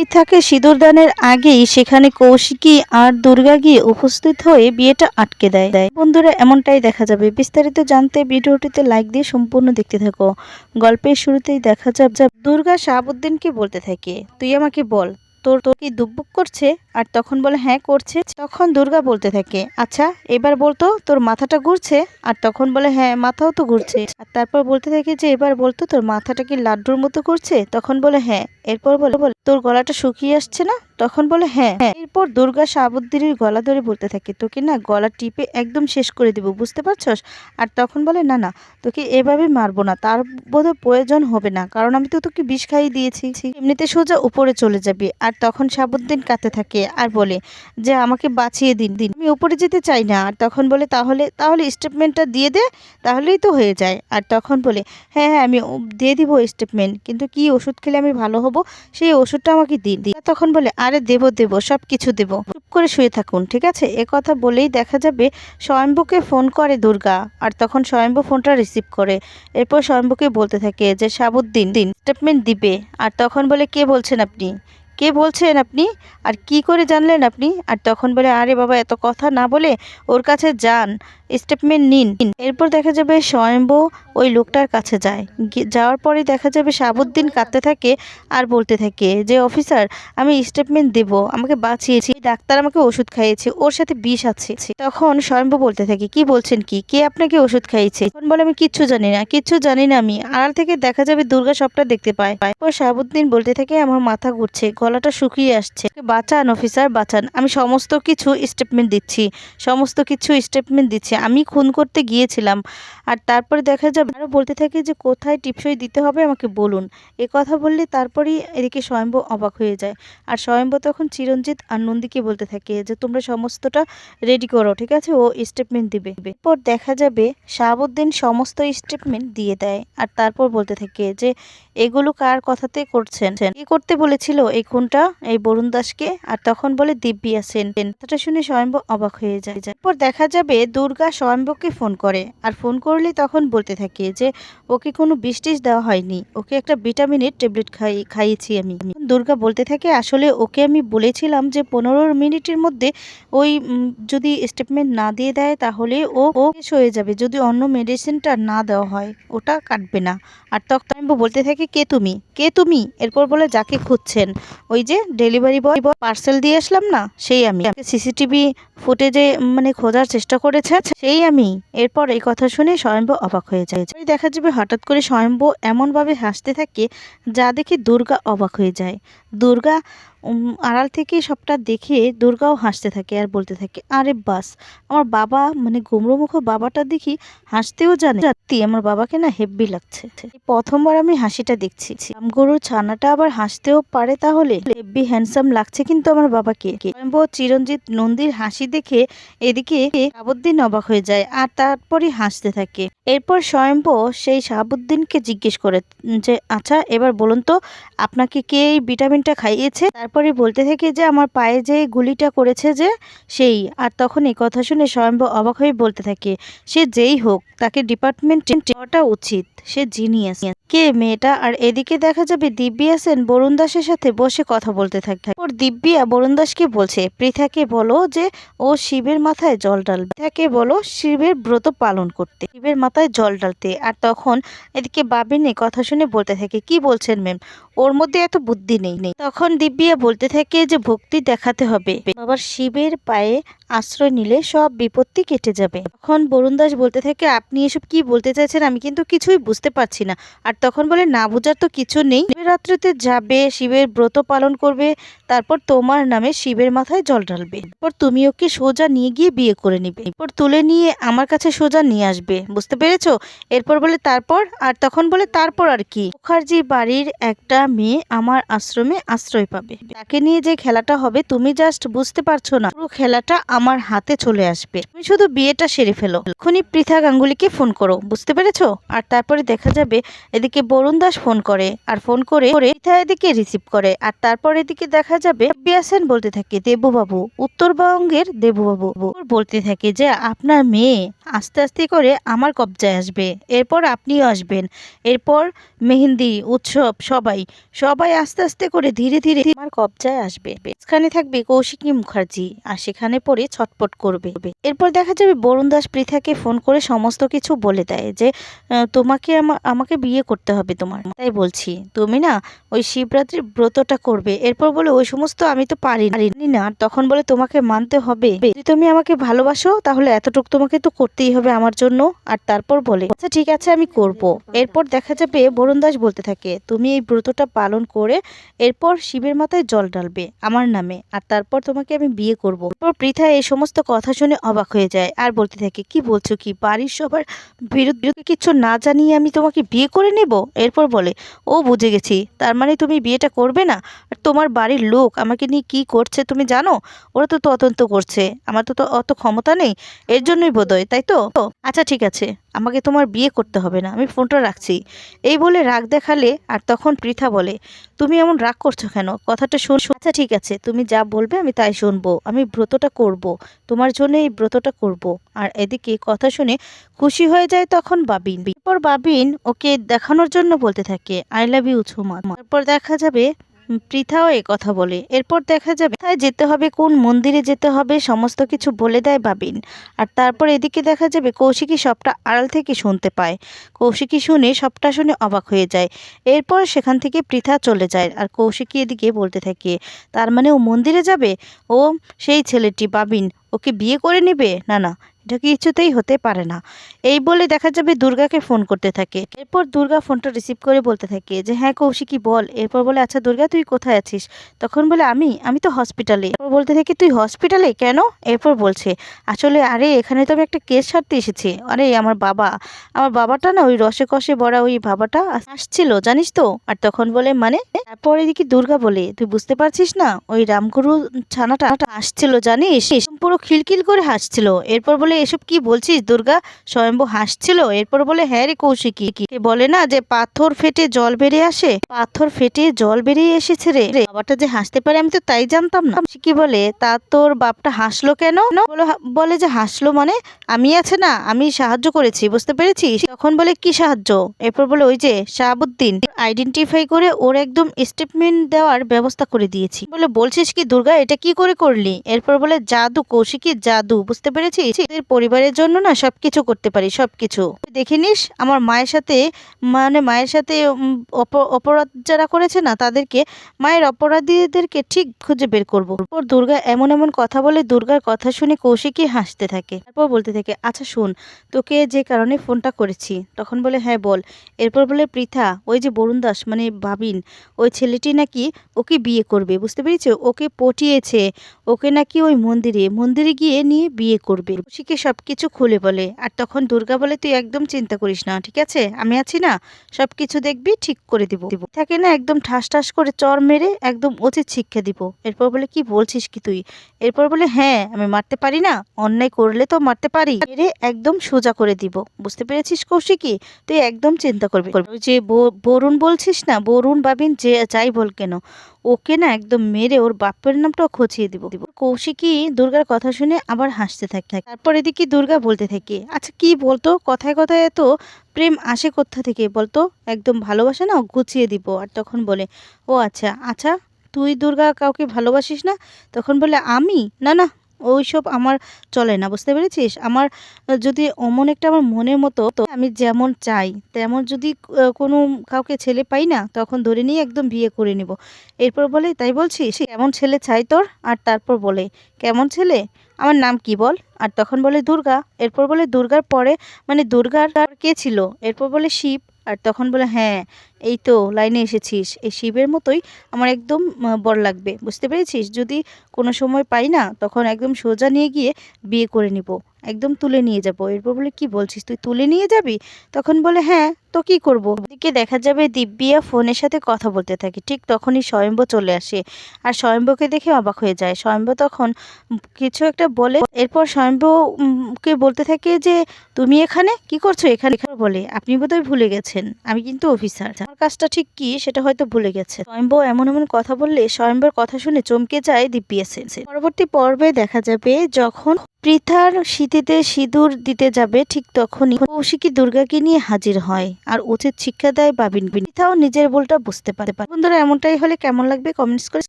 পৃথাকে সিঁদুর দানের আগেই সেখানে কৌশিকী আর দুর্গা গিয়ে উপস্থিত হয়ে বিয়েটা আটকে দেয় দেয়। বন্ধুরা, এমনটাই দেখা যাবে। বিস্তারিত জানতে ভিডিওটিতে লাইক দিয়ে সম্পূর্ণ দেখতে থাকো। গল্পের শুরুতেই দেখা যাবে, দুর্গা শাহাবুদ্দিনকে বলতে থাকে। তুই আমাকে বল তোর তোর কি দুকবুক করছে? আর তখন বলে হ্যাঁ করছে। তখন দুর্গা বলতে থাকে আচ্ছা এবার বলতো তোর মাথাটা ঘুরছে? আর তখন বলে হ্যাঁ মাথাও তো ঘুরছে। আর তারপর বলতে থাকে যে, এবার বলতো তোর মাথাটা কি লাড্ডুর মতো ঘুরছে? তখন বলে হ্যাঁ। এরপর বলে বলে, তোর গলাটা শুকিয়ে আসছে না? তখন বলে হ্যাঁ। এরপর দুর্গা শাহাবুদ্দিনের গলা ধরে বলতে থাকে, তোকে না গলা টিপে একদম শেষ করে দিব, বুঝতে পারছস? আর তখন বলে, না না, তোকে এভাবে মারবো না, তার বোধহয় প্রয়োজন হবে না, কারণ আমি তো তোকে বিষ খাইয়ে দিয়েছি। এমনিতে সোজা উপরে চলে যাবি। আর তখন সাবুদ্দিন কাঁদতে থাকে আর বলে, যে আমাকে বাঁচিয়ে দিন দিন, আমি উপরে যেতে চাই না। আর তখন বলে, তাহলে তাহলে স্টেটমেন্টটা দিয়ে দে, তাহলেই তো হয়ে যায়। আর তখন বলে হ্যাঁ হ্যাঁ আমি দিয়ে দিব স্টেটমেন্ট কিন্তু কি ওষুধ খেলে আমি ভালো হব, সেই ওষুধটা আমাকে দিন দিন তখন বলে, আরে দেবো, দেব সব কিছু দেবো। চুপ করে শুয়ে থাকুন, ঠিক আছে? এ কথা বলেই দেখা যাবে স্বয়ম্ভুকে ফোন করে দুর্গা, আর তখন স্বয়ম্ভু ফোনটা রিসিভ করে। এরপর স্বয়ম্ভুকে বলতে থাকে যে, সাবুদ্দিন, দিন স্টেটমেন্ট দিবে। আর তখন বলে, কে বলছেন আপনি? কে বলছেন আপনি? আর কি করে জানলেন আপনি? আর তখন বলে, আরে বাবা, এত কথা না বলে ওর কাছে যান। স্টেটমেন্ট নিন। এরপর দেখা যাবে স্বয়ম্ভু ওই লোকটার কাছে যায়। যাওয়ার পরে দেখা যাবে সাবুদ্দিন কাঁদতে থাকে আর বলতে থাকে যে, অফিসার, আমি স্টেটমেন্ট দেব। আমাকে বাঁচিয়েছি। ডাক্তার আমাকে ওষুধ খাইয়েছে। ওর সাথে বিষ আছে। তখন স্বয়ম্ভু বলতে থাকে, কি বলছেন কি? কে আপনাকে ওষুধ খাইয়েছে? তখন বলে, আমি কিচ্ছু জানি না, কিচ্ছু জানি না আমি। আড়াল থেকে দেখা যাবে দুর্গা সবটা দেখতে পায়। ও শাহাবুদ্দিন বলতে থাকে, আমার মাথা ঘুরছে, গলাটা শুকিয়ে আসছে। বাঁচান, অফিসার, বাঁচান। আমি সমস্ত কিছু স্টেটমেন্ট দিচ্ছি। সমস্ত কিছু স্টেটমেন্ট দিচ্ছি। আমি খুন করতে গিয়েছিলাম। আর তারপরে দেখা যাবে আরও বলতে থাকে যে কোথায় টিপসই দিতে হবে আমাকে বলুন। এ কথা বললে তারপরেই এদিকে স্বয়ম্ভ অবাক হয়ে যায়। আর স্বয়ম্ভু তখন চিরঞ্জিত আর নন্দীকে বলতে থাকে যে, তোমরা সমস্তটা রেডি করো, ঠিক আছে? ও স্টেটমেন্ট দিবে। এরপর দেখা যাবে শাহাবুদ্দিন সমস্ত স্টেটমেন্ট দিয়ে দেয়। আর তারপর বলতে থাকে যে, এগুলো কার কথাতে করছেন? কি করতে বলেছিল এই খুনটা? এই বরুণ দাসকে। আর তখন বলে দিব্যি আছেন কথাটা শুনে স্বয়ম্ভু অবাক হয়ে যায়। এরপর দেখা যাবে দুর্গা স্বয়ম্ভুকে ফোন করে। আর ফোন করলে তখন বলতে থাকে যে, ওকে কোনো বিষ দেওয়া হয়নি। ওকে একটা ভিটামিনের ট্যাবলেট খাই, খাইয়েছি আমি। দুর্গা বলতে থাকে, আসলে ওকে আমি বলেছিলাম যে, পনেরো মিনিটের মধ্যে ওই যদি স্টেটমেন্ট না দিয়ে দেয় তাহলে ও ও শেষ হয়ে যাবে। যদি অন্য মেডিসিনটা না দেওয়া হয়, ওটা কাটবে না। আর তখন আমি বলতে থাকে, কে তুমি? কে তুমি? এরপর বলে, যাকে খুঁজছেন। ওই যে ডেলিভারি বয় পার্সেল দিয়ে আসলাম না, সেই আমি। সিসিটিভি ফুটেজে মানে খোঁজার চেষ্টা করেছে। সেই আমি। এরপর এই কথা শুনে স্বয়ম্ভ অবাক হয়ে যায়। দেখা যাবে হঠাৎ করে স্বয়ম্ভ এমনভাবে হাসতে থাকে যা দেখে দুর্গা অবাক হয়ে যায়। দুর্গা আড়াল থেকে সবটা দেখে দুর্গাও হাসতে থাকে আর বলতে থাকে, আরে বাস, আমার বাবা মানে গুমরোমুখ বাবাটা দেখি হাসতেও জানে। সত্যি, আমার বাবাকে না হেব্বি লাগছে। প্রথমবার আমি হাসিটা দেখছি। গরুর ছানাটা আবার হাসতেও পারে তাহলে? হেব্বি হ্যান্ডসাম লাগছে কিন্তু আমার বাবাকে। চিরঞ্জিত নন্দীর হাসি দেখে এদিকে শাহাবুদ্দিন অবাক হয়ে যায় আর তারপরই হাসতে থাকে। এরপর স্বয়ম্ভু সেই শাহাবুদ্দিনকে জিজ্ঞেস করে যে আচ্ছা এবার বলুন তো, আপনাকে কে এই ভিটামিনটা খাইয়েছে? তারপরে বলতে থাকে যে আমার পায়ে যে গুলিটা করেছে যে সেই, আর তখন এই কথা শুনে স্বয়ম্ভ অবাক হয়ে বলতে থাকে, সে যেই হোক, তাকে ডিপার্টমেন্ট যাওয়াটা উচিত, সে জিনিয়াস কে মেয়েটা? আর এদিকে দেখা যাবে দিব্যা সেন বরুণ দাসের সাথে বসে কথা বলতে থাকে ওর দিব্যা বরুণ দাসকে বলছে? পৃথাকে বলো যে ও শিবের মাথায় জল ঢালবে পৃথাকে বলো শিবের ব্রত পালন করতে। শিবের মাথায় জল ঢালতে। আর তখন এদিকে বাবিনী কথা শুনে বলতে থাকে, কি বলছেন ম্যাম? ওর মধ্যে এত বুদ্ধি নেই। নেই তখন দিব্যা বলতে থাকে যে ভক্তি দেখাতে হবে। বাবার শিবের পায়ে আশ্রয় নিলে সব বিপত্তি কেটে যাবে। তখন বরুণ দাস বলতে থাকে, আপনি এসব কি বলতে চাইছেন? আমি কিন্তু কিছুই বুঝতে পারছি না। আর তখন বলে, না বোঝার তো কিছু নেই। শিবরাত্রিতে যাবে, শিবের ব্রত পালন করবে, তারপর তোমার নামে শিবের মাথায় জল ঢালবে। এরপর তুমি ওকে সোজা নিয়ে গিয়ে বিয়ে করে নিবে। এরপর তুলে নিয়ে আমার কাছে সোজা নিয়ে আসবে। বুঝতে পেরেছ? এরপর বলে, তারপর? আর তখন বলে, তারপর আর কি? মুখার্জি বাড়ির একটা মেয়ে আমার আশ্রমে আশ্রয় পাবে। তাকে নিয়ে যে খেলাটা হবে, তুমি জাস্ট বুঝতে পারছ না। পুরো খেলাটা আমার হাতে চলে আসবে। তুমি শুধু বিয়েটা সেরে ফেলো। এখনই পৃথা গাঙ্গুলিকে ফোন করো। বুঝতে পেরেছ? আর তারপরে দেখা যাবে, এদিকে এদিকে বরুণ দাস ফোন করে, আর ফোন করে এদিকে রিসিভ করে। আর তারপর এদিকে দেখা যাবে বিয়াসেন বলতে থাকে, দেবুবাবু। উত্তরবঙ্গের দেবুবাবু বলতে থাকে যে, আপনার মেয়ে আস্তে আস্তে করে আমার কবজায় আসবে। এরপর আপনিও আসবেন। এরপর মেহেন্দি, উৎসব, সবাই সবাই আস্তে আস্তে করে ধীরে ধীরে আমার কবজায় আসবে। সেখানে থাকবে কৌশিকী মুখার্জি, আর সেখানে পরে ছটপট করবে। এরপর দেখা যাবে বরুণ দাস পৃথাকে ফোন করে সমস্ত কিছু বলে দেয় যে তোমাকে আমা- আমাকে বিয়ে করতে হবে তোমার। তাই বলছি, তুমি না ওই শিবরাত্রির ব্রতটা করবে। এরপর বলে, ওই সমস্ত আমি তো পারি পারি না। তখন বলে, তোমাকে মানতে হবে। যদি তুমি আমাকে ভালোবাসো, তাহলে এতটুকু তোমাকে তো করতেই হবে আমার জন্য। আর তারপর বলে আচ্ছা ঠিক আছে, আমি করব। এরপর দেখা যাবে, বরুণ দাস বলতে থাকে, তুমি এই ব্রতটা পালন করে এরপর শিবের মাথায় জল ঢালবে আমার নামে, আর তারপর তোমাকে আমি বিয়ে করব। এরপর পৃথা এই সমস্ত কথা শুনে অবাক হয়ে যায় আর বলতে থাকে, কি বলছো কি? বাড়ির সবার বিরুদ্ধে কিছু না জানিয়ে আমি তোমাকে বিয়ে করে নেব? এরপর বলে, ও, বুঝে গেছি। তার মানে তুমি বিয়েটা করবে না? আর তোমার বাড়ির লোক আমাকে নিয়ে কি করছে তুমি জানো? ওরা তো তদন্ত করছে। আমার তো তো অত ক্ষমতা নেই। এর জন্যই বোধ তাই তো? আচ্ছা ঠিক আছে। আমাকে তোমার বিয়ে করতে হবে না, আমি ফোনটা রাখছি। এই বলে রাগ দেখালে আর তখন পৃথা বলে, তুমি এমন রাগ করছ কেন? কথাটা শুন আচ্ছা ঠিক আছে, তুমি যা বলবে আমি তাই শুনব, আমি ব্রতটা করব, তোমার জন্য এই ব্রতটা করব। আর এদিকে কথা শুনে খুশি হয়ে যায় তখন বাবিন। এরপর বাবিন ওকে দেখানোর জন্য বলতে থাকে, আই লাভ ইউ ছোমা তারপর দেখা যাবে পৃথাও এ কথা বলে। এরপর দেখা যাবে কোথায় যেতে হবে, কোন মন্দিরে যেতে হবে, সমস্ত কিছু বলে দেয় বাবিন। আর তারপর এদিকে দেখা যাবে কৌশিকী সবটা আড়াল থেকে শুনতে পায়। কৌশিকী শুনে সবটা শুনে অবাক হয়ে যায়। এরপর সেখান থেকে পৃথা চলে যায় আর কৌশিকী এদিকে বলতে থাকে, তার মানে ও মন্দিরে যাবে? ও, সেই ছেলেটি বাবিন, ওকে বিয়ে করে নেবে? না না এটা কিছুতেই হতে পারে না। এই বলে দেখা যাবে দুর্গাকে ফোন করতে থাকে। এরপর দুর্গা ফোনটা রিসিভ করে বলতে থাকে যে হ্যাঁ কৌশিকী, বল। এরপর বলে আচ্ছা দুর্গা, তুই কোথায় আছিস? তখন বলে, আমি? আমি তো হসপিটালে এরপর বলতে থাকে, তুই হসপিটালে কেন? এরপর বলছে, আসলে আরে, এখানে তো আমি একটা কেস সারতে এসেছি। আরে, আমার বাবা। আমার বাবাটা না ওই রসে কষে বড়া ওই বাবাটা আসছিল, জানিস তো? আর তখন বলে মানে? তারপর এদিকে দুর্গা বলে, তুই বুঝতে পারছিস না? ওই রামগুরু ছানাটা আসছিল, জানিস? পুরো খিলখিল করে হাসছিল। এরপর বলে এসব কি বলছিস, দুর্গা? স্বয়ম্ভু হাসছিল, এরপর বলে হ্যাঁ রে কৌশিকী বলে না যে পাথর ফেটে জল বেরিয়ে আসে? পাথর ফেটে জল বেরিয়ে এসেছে রে। বাবাটা যে হাসতে পারে, আমি তো তাই জানতাম না। কি বলে, তা তোর বাপটা হাসলো কেন? বলে- যে, হাসলো মানে? আমি আছে না, আমি সাহায্য করেছি, বুঝতে পেরেছিস? তখন বলে, কি সাহায্য? এরপর বলে, ওই যে, শাহাবুদ্দিন আইডেন্টিফাই করে ওর একদম স্টেটমেন্ট দেওয়ার ব্যবস্থা করে দিয়েছি। বলে, বলছিস কি দুর্গা, এটা কি করে করলি? এরপর বলে, জাদু কৌশিকী জাদু, বুঝতে পেরেছিস? পরিবারের জন্য না সব কিছু করতে পারি, সবকিছু। দেখে নিস, আমার মায়ের সাথে মানে মায়ের সাথে অপ- অপরাধ যারা করেছে না, তাদেরকে, মায়ের অপরাধীদেরকে ঠিক খুঁজে বের করব। ওর দুর্গা এমন এমন কথা বলে, দুর্গার কথা শুনে কৌশিকী হাসতে থাকে। তারপর বলতে থাকে আচ্ছা শোন, তোকে যে কারণে ফোনটা করেছি, তখন বলে হ্যাঁ বল। এরপর বলে, পৃথা, ওই যে বরুণ দাস মানে বাবিন, ওই ছেলেটি নাকি ওকে বিয়ে করবে, বুঝতে পেরেছ? ওকে পটিয়েছে, ওকে নাকি ওই মন্দিরে মন্দিরে গিয়ে নিয়ে বিয়ে করবে। কৌশিকী সব কিছু খুলে বলে? আর তখন দুর্গা বলে, তুই একদম চিন্তা করিস না, ঠিক আছে? আমি আছি না? সব কিছু দেখবি, ঠিক করে দিব। থাকে না, একদম ঠাস ঠাস করে চর মেরে একদম উচিত শিক্ষা দিব। এরপর বলে, কি বলছিস কি তুই? এরপর বলে হ্যাঁ আমি মারতে পারি না। অন্যায় করলে তো মারতে পারি। মেরে একদম সোজা করে দিব। বুঝতে পেরেছিস, কৌশিকী? তুই একদম চিন্তা করবি যে বরুণ বলছিস না? বরুণ, বাবিন, যে যাই বল কেন। ওকে না একদম মেরে ওর বাপের নামটাও খচিয়ে দিব। কৌশিকী দুর্গার কথা শুনে আবার হাসতে থাকে। তারপর এদিকে দুর্গা বলতে থাকে আচ্ছা কি বলতো? কথায় কথায় এত প্রেম আসে কোথা থেকে বলতো? একদম ভালোবাসে না গুছিয়ে দিব। আর তখন বলে, ও আচ্ছা আচ্ছা তুই দুর্গা কাউকে ভালোবাসিস না? তখন বলে, আমি? না না ওইসব আমার চলে না, বুঝতে পেরেছিস? আমার যদি অমন একটা আমার মনের মতো, তো আমি যেমন চাই, তেমন যদি কোনো কাউকে ছেলে পাই না, তখন ধরে নিয়ে একদম বিয়ে করে নিব। এরপর বলে, তাই বলছিস? কেমন ছেলে চাই তোর? আর তারপর বলে, কেমন ছেলে? আমার নাম কি বল? আর তখন বলে, দুর্গা। এরপর বলে, দুর্গার পরে? মানে দুর্গার কে ছিল? এরপর বলে, শিব। আর তখন বলে হ্যাঁ এই তো লাইনে এসেছিস। এই শিবের মতোই আমার একদম বর লাগবে। বুঝতে পেরেছিস? যদি কোনো সময় পাই না, তখন একদম সোজা নিয়ে গিয়ে বিয়ে করে নিব। একদম তুলে নিয়ে যাব। এরপর বলে কি বলছিস? তুই তুলে নিয়ে যাবি? তখন বলে হ্যাঁ তো কি করব? দিকে দেখা যাবে দিব্যিয়া ফোনের সাথে কথা বলতে থাকে। ঠিক তখনই স্বয়ম্ভ চলে আসে। আর স্বয়ম্ভকে দেখে অবাক হয়ে যায়। স্বয়ম্ভ তখন কিছু একটা বলে এরপর স্বয়ম্ভ উম, কে বলতে থাকে যে তুমি এখানে? কি করছ এখানে? বলে আপনি বোধহয় ভুলে গেছেন। আমি কিন্তু অফিসার। আমার কাজটা ঠিক কি সেটা হয়তো ভুলে গেছে। স্বয়ম্ভ এমন এমন কথা বললে স্বয়ম্ভর কথা শুনে চমকে যায় দিব্যিয়া সেন পরবর্তী পর্বে দেখা যাবে যখন পৃথার শীতিতে সিঁদুর দিতে যাবে ঠিক তখনই। কৌশিকী দুর্গাকে নিয়ে হাজির হয় আর উচিত শিক্ষা দেয় বাবিন পৃথাও নিজের বলটা বুঝতে পারে। বন্ধুরা, এমনটাই হলে কেমন লাগবে? কমেন্টস করে